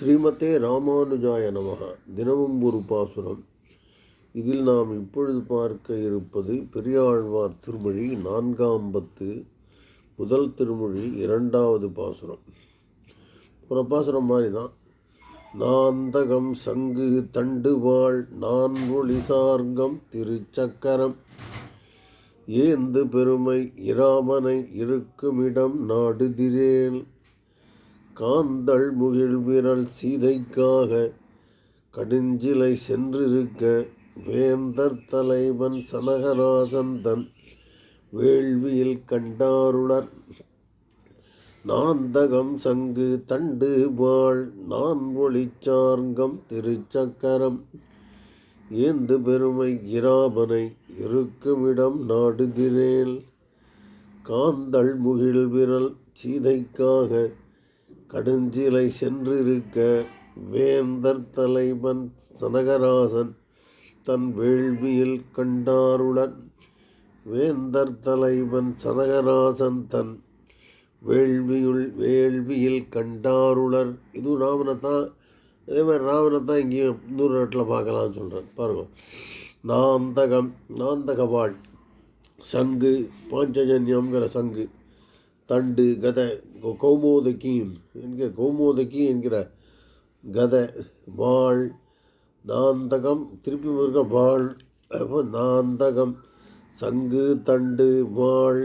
ஸ்ரீமதே ராமானுஜாய நமக. தினமும் ஒரு பாசுரம் இதில் நாம் இப்பொழுது பார்க்க இருப்பது பெரியாழ்வார் திருமொழி நான்காம் பத்து முதல் திருமொழி இரண்டாவது பாசுரம். ஒரு பாசுரம் மாதிரி தான் நாந்தகம் சங்கு தண்டுவாள் நான் ஒளி சார்கம் திருச்சக்கரம். ஏந்து பெருமை இராமனை இருக்குமிடம் நாடுதிரேன் காந்தள் முகில் விரல் சீதைக்காக கடுஞ்சிலை சென்றிருக்க வேந்தர் தலைவன் சனகராசன் தன் வேள்வியில் கண்டாருளர். நாந்தகம் சங்கு தண்டு வாழ் நான் ஒளிச்சார்கம் திருச்சக்கரம். ஏந்து பெருமை இராபனை இருக்குமிடம் நாடுகிறேன் காந்தள் முகில் விரல் சீதைக்காக கடுஞ்சிலை சென்றிருக்க வேந்தர் தலைவன் சனகராசன் தன் வேள்வியில் கண்டாருளன். வேந்தர் தலைவன் சனகராசன் தன் வேள்வியுள் வேள்வியில் கண்டாருளர். இது ராமனைத்தான் அதே மாதிரி ராமனைத்தான் இங்கேயும் இன்னொரு இடத்துல பார்க்கலாம்னு சொல்கிறேன் பாருங்கள் நாந்தகம் நாந்தகவாள் சங்கு பாஞ்சஜன்யம்ங்கிற சங்கு. தண்டு கதை கௌமோதகி என்கிற கௌமோதகி என்கிற கதை வாழ் நாந்தகம் திருப்பி இருக்க வாழ் அப்போ நாந்தகம் சங்கு தண்டு வாழ்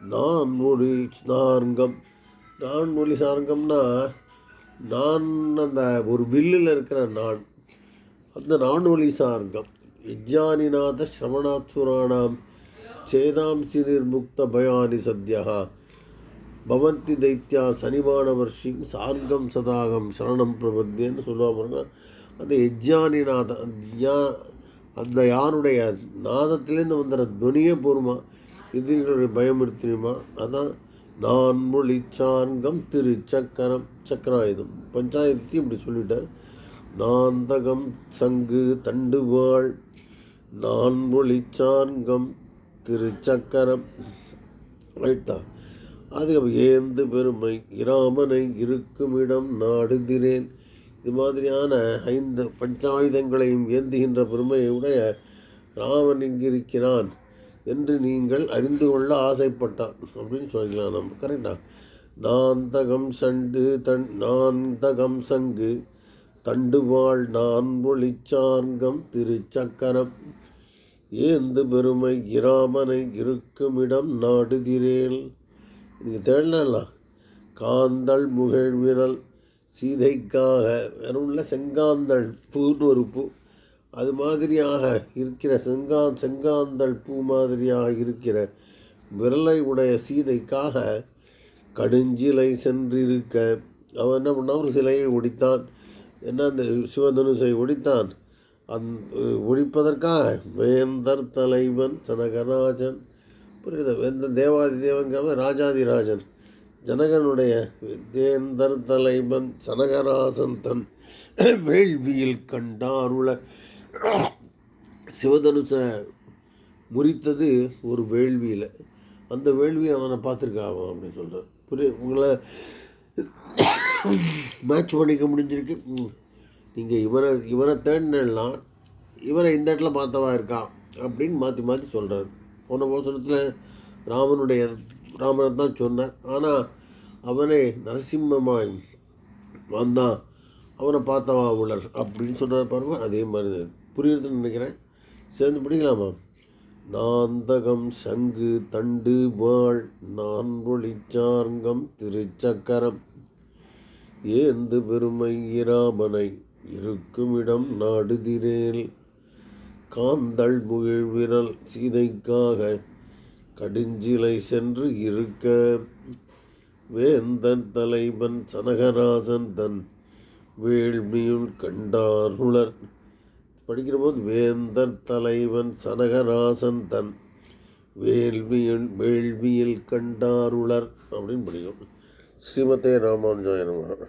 நான்மொழி நான்கம் நான்மொழி சார்கம்னா நான் அந்த ஒரு வில்லில் இருக்கிற நான். அந்த நான்மொழி சார்கம் யஜ்ஞானிநாத சிரவணாத்சுராணாம் சேதாம்சி நிர்முக்த பயானி சத்யா பவந்தி தைத்யா சனிமானவர்ஷி சார்கம் சதாகம் சரணம் பிரபத்தியன்னு சொல்லுவாங்க அந்த யஜ்ஞானிநாத யா அந்த யாருடைய நாதத்திலேருந்து வந்துடுற துவனியே போருமா? எதிரிகளுடைய பயம் அதான் நான் மொழி சார்கம் திரு சக்கரம் சக்கராயுதம். பஞ்சாயத்து இப்படி சொல்லிட்டார். நாந்தகம் சங்கு தண்டுவாள் நான் மொழி சார்கம் திருச்சக்கரம். ரைட்டா? அது ஏந்து பெருமை இராமனை இருக்குமிடம் நாடுகிறேன் இது மாதிரியான ஐந்து பஞ்சாயுதங்களையும் ஏந்துகின்ற பெருமையை உடைய ராமன் இங்கிருக்கிறான் என்று நீங்கள் அறிந்து கொள்ள ஆசைப்பட்டான். அப்படின்னு சொல்லிக்கலாம் நம்ம கரெக்டா நாந்தகம் சண்டு தன் நாந்தகம் சங்கு தண்டுவாள் நான் ஒளிச்சார்கம் திருச்சக்கரம். ஏந்து பெருமை இராமனை இருக்குமிடம் நாடுகிறேன் நீங்கள் தேடலாம் காந்தள் முகிழ் விரல் சீதைக்காக வெறும்ல செங்காந்தள் பூன்னு ஒரு பூ. அது மாதிரியாக இருக்கிற செங்கா செங்காந்தள் பூ மாதிரியாக இருக்கிற விரலை உடைய சீதைக்காக கடுஞ்சிலை சென்றிருக்க. அவன் என்ன பண்ணான்? ஒரு சிலையை ஒடித்தான். என்ன அந்த சிவதனுசை ஒடித்தான்? அந் ஒழிப்பதற்காக வேந்தர் தலைவன் சனகராஜன் புரியுது வேந்த தேவாதி தேவன்கிறவன் ராஜாதிராஜன் ஜனகனுடைய வேந்தர் தலைவன் சனகராசன் தன் வேள்வியில் கண்டாருள. சிவதனுச முறித்தது ஒரு வேள்வியில். அந்த வேள்வியை அவனை பார்த்துருக்கான் அவன் அப்படின்னு சொல்கிறான் புரிய உங்களை மேட்ச் பண்ணிக்க முடிஞ்சிருக்கு. நீங்கள் இவரை இவரை தேடினா இவரை இந்த இடத்துல பார்த்தவா இருக்கான் அப்படின்னு மாற்றி மாற்றி சொல்கிறாரு போன போசனத்தில் ராமனுடைய ராமனை தான் சொன்னார். ஆனால் அவனே நரசிம்மமாய் வந்தான் அவனை பார்த்தவா உள்ளர் அப்படின்னு சொன்னார் பாருங்க அதே மாதிரி தான். புரியுறதுன்னு நினைக்கிறேன். சேர்ந்து பிடிக்கலாமா? நாந்தகம் சங்கு தண்டு வாழ் நான் ஒளிச்சார்கம் திருச்சக்கரம். ஏந்து பெருமை இராமனை இருக்குமிடம் நாடுதிரேல். காந்தள் முகிழ்விரல் சீதைக்காக கடுஞ்சிலை சென்று இருக்க. வேந்தன் தலைவன் சனகராசன் தன் வேள்மியுள் கண்டாருளர் படிக்கிற போது தலைவன் சனகராசன் தன் வேள்மியுள் வேள்வியில் கண்டாருளர் அப்படின்னு படிக்கணும் ஸ்ரீமதே ராமானுஜாயனமாக